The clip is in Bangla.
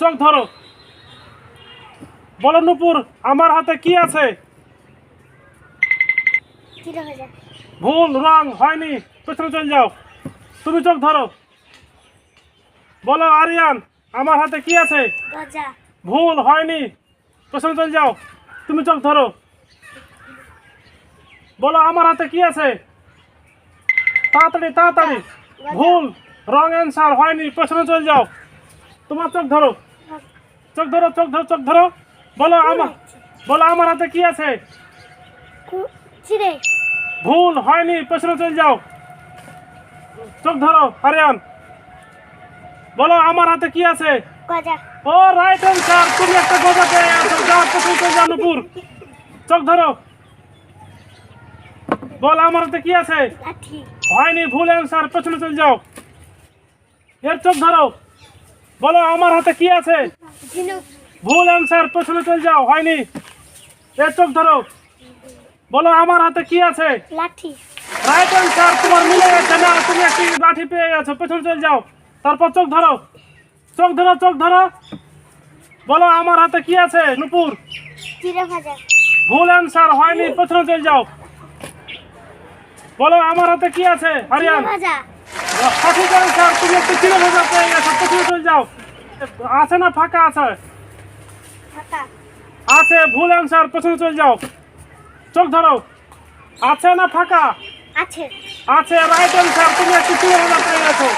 চোখ ধরো। বলো নুপুর আমার হাতে কি আছে? ভুল রং হয়নি। পেছনে চলে যাও। তুমি চোখ ধরো। বলো আরিয়ান আমার হাতে কি আছে? ভুল হয়নি। পেছনে চলে যাও। তুমি চোখ ধরো। বলো আমার হাতে কি আছে? তাড়াতাড়ি তাড়াতাড়ি। ভুল রং অ্যান্সার হয়নি। পেছনে চলে যাও। তোমার চোখ ধরো। চোখ ধরো চোখ ধরো চোখ ধরো। বলো আমার বলো আমার হাতে কি আছে? চিরে ভুল হয়নি পেছনে চলে যাও। চোখ ধরো হারিয়ান বলো আমার হাতে কি আছে? গজা। ও রাইট অ্যান্সার তুমি একটা গোজা পেয়ে আছো যাও পেছনে চলে যাও নুপুর চোখ ধরো। বল আমার হাতে কি আছে? লাঠি। হয়নি ভুল অ্যান্সার পেছনে চলে যাও। এর চোখ ধরো। বলো আমার হাতে কি আছে? ঝিনুক ভুল অ্যান্সার পেছনে চলে যাও হয়নি। এর চোখ ধরো। বলো আমার হাতে কি আছে? লাঠি। রাইট অ্যান্সার তোমার মিলে গেছে না তুমি একটি লাঠি পেয়ে গেছো পেছনে চলে যাও। তারপর চোখ ধরো। চোখ ধরো চোখ ধরো। বলো আমার হাতে কি আছে নুপুর? ভুল অ্যান্সার হয়নি পেছনে চলে যাও। বলো আমার হাতে কি আছে হারিয়ান? সঠিক অ্যান্সার তুমি একটু ভেজা পেয়ে গেছো পেছনে চলে যাও। আছে না ফাঁকা আছে? ফাঁকা। আছে ভুল অ্যান্সার পেছনে চলে যাও। চোখ ধরো। আছে না ফাঁকা? আছে। আছে রাইট অ্যান্সার তুমি একটু চিনে হাজার পেয়ে গেছো।